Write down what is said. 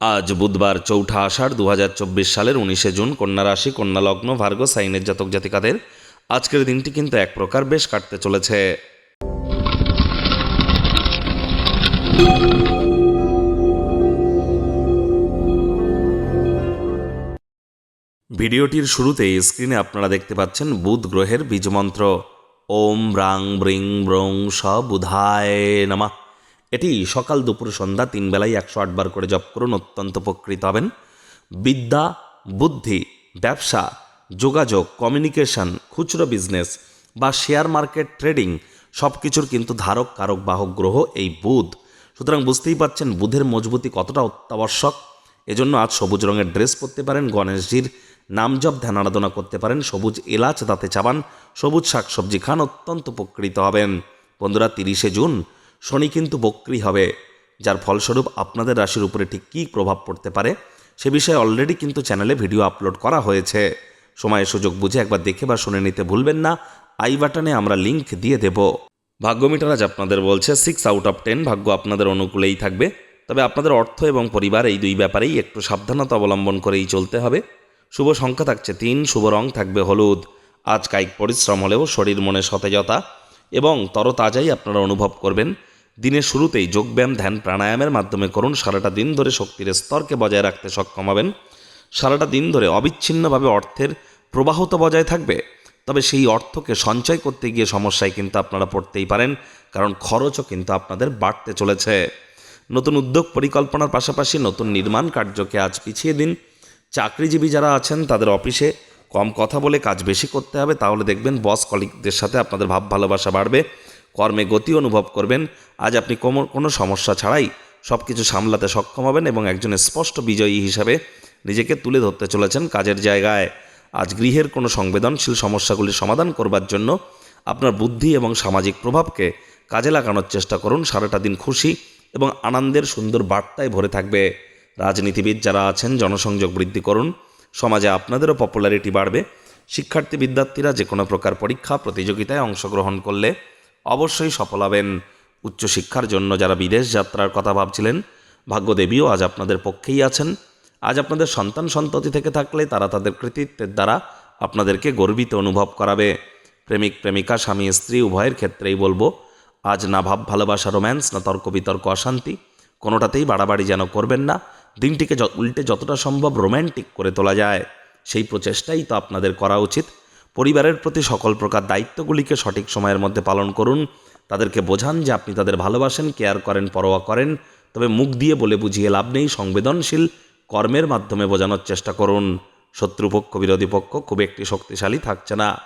আজ বুধবার চৌঠা আষাঢ় দু সালের উনিশে জুন কন্যা রাশি, কন্যা লগ্ন, ভার্গ, সাইনের জাতক জাতিকাদের আজকের দিনটি কিন্তু এক প্রকার বেশ কাটতে চলেছে। ভিডিওটির শুরুতেই স্ক্রিনে আপনারা দেখতে পাচ্ছেন বুধ গ্রহের বীজমন্ত্র। ওম ব্রাং ব্রিং, ব্রং স বুধায় নামা। এটি সকাল দুপুর সন্ধ্যা তিন বেলায় একশো আটবার করে জপ করুন, অত্যন্ত উপকৃত হবেন। বিদ্যা, বুদ্ধি, ব্যবসা, যোগাযোগ, কমিউনিকেশন, খুচরো বিজনেস বা শেয়ার মার্কেট ট্রেডিং সব কিছুর কিন্তু ধারক, কারক, বাহক, গ্রহ এই বুধ। সুতরাং বুঝতেই পারছেন বুধের মজবুতি কতটা অত্যাবশ্যক। এজন্য আজ সবুজ রঙের ড্রেস পরতে পারেন, গণেশজির নাম জপ, ধ্যান আরাধনা করতে পারেন, সবুজ এলাচ দাঁতে চাবান, সবুজ শাকসবজি খান, অত্যন্ত উপকৃত হবেন। বন্ধুরা, তিরিশে জুন শনি কিন্তু বক্রি হবে, যার ফলস্বরূপ আপনাদের রাশির উপরে ঠিক কী প্রভাব পড়তে পারে সে বিষয়ে অলরেডি কিন্তু চ্যানেলে ভিডিও আপলোড করা হয়েছে। সময় সুযোগ বুঝে একবার দেখে বা শুনে নিতে ভুলবেন না। আই বাটনে আমরা লিংক দিয়ে দেব। ভাগ্যমিটার আজ আপনাদের বলছে সিক্স আউট অফ টেন ভাগ্য আপনাদের অনুকূলেই থাকবে। তবে আপনাদের অর্থ এবং পরিবার এই দুই ব্যাপারেই একটু সাবধানতা অবলম্বন করেই চলতে হবে। শুভ সংখ্যা থাকছে তিন, শুভ রং থাকবে হলুদ। আজ কায়িক পরিশ্রম হলেও শরীর মনে সতেজতা এবং তরতাজাই আপনারা অনুভব করবেন। দিনের শুরুতেই যোগব্যায়াম, ধ্যান, প্রাণায়ামের মাধ্যমে করুন, সারাটা দিন ধরে শক্তির স্তরকে বজায় রাখতে সক্ষম হবেন। সারাটা দিন ধরে অবিচ্ছিন্নভাবে অর্থের প্রবাহ তো বজায় থাকবে। তবে সেই অর্থকে সঞ্চয় করতে গিয়ে সমস্যায় কিন্তু আপনারা পড়তেই পারেন, কারণ খরচও কিন্তু আপনাদের বাড়তে চলেছে। নতুন উদ্যোগ পরিকল্পনার পাশাপাশি নতুন নির্মাণ কার্যকে আজ পিছিয়ে দিন। চাকরিজীবী যারা আছেন, তাদের অফিসে কম কথা বলে কাজ বেশি করতে হবে, তাহলে দেখবেন বস কলিগদের সাথে আপনাদের ভাব ভালোবাসা বাড়বে। কর্মে গতি অনুভব করবেন। আজ আপনি কোনো সমস্যা ছাড়াই সব কিছু সামলাতে সক্ষম হবেন এবং একজন স্পষ্ট বিজয়ী হিসাবে নিজেকে তুলে ধরতে চলেছেন কাজের জায়গায়। আজ গৃহের কোনো সংবেদনশীল সমস্যাগুলি সমাধান করবার জন্য আপনার বুদ্ধি এবং সামাজিক প্রভাবকে কাজে লাগানোর চেষ্টা করুন। সারাটা দিন খুশি এবং আনন্দের সুন্দর বার্তায় ভরে থাকবে। রাজনীতিবিদ যারা আছেন, জনসংযোগ বৃদ্ধি করুন। সমাজে আপনাদেরও পপুলারিটি বাড়বে। শিক্ষার্থী, বিদ্যার্থীরা যে কোনো প্রকার পরীক্ষা, প্রতিযোগিতায় অংশগ্রহণ করলে অবশ্যই সফল হবেন। উচ্চশিক্ষার জন্য যারা বিদেশ যাত্রার কথা ভাবছিলেন, ভাগ্যদেবীও আজ আপনাদের পক্ষেই আছেন। আজ আপনাদের সন্তান সন্ততি থেকে থাকলে তারা তাদের কৃতিত্বের দ্বারা আপনাদেরকে গর্বিত অনুভব করাবে। প্রেমিক, প্রেমিকা, স্বামী, স্ত্রী, উভয়ের ক্ষেত্রেই বলব, আজ না ভাব, ভালোবাসা, রোম্যান্স, না তর্ক, বিতর্ক, অশান্তি, কোনোটাতেই বাড়াবাড়ি যেন করবেন না। দিনটিকে উল্টে যতটা সম্ভব রোম্যান্টিক করে তোলা যায়। সেই প্রচেষ্টাই তো আপনাদের করা উচিত। পরিবারের প্রতি সকল প্রকার দায়িত্বগুলিকে সঠিক সময়ের মধ্যে পালন করুন। তাদেরকে বোঝান যে আপনি তাদের ভালোবাসেন, কেয়ার করেন, পরোয়া করেন। তবে মুখ দিয়ে বলে বুঝিয়ে লাভ নেই, সংবেদনশীল কর্মের মাধ্যমে বোঝানোর চেষ্টা করুন। শত্রুপক্ষ, বিরোধী পক্ষ খুব একটি শক্তিশালী থাকছে না।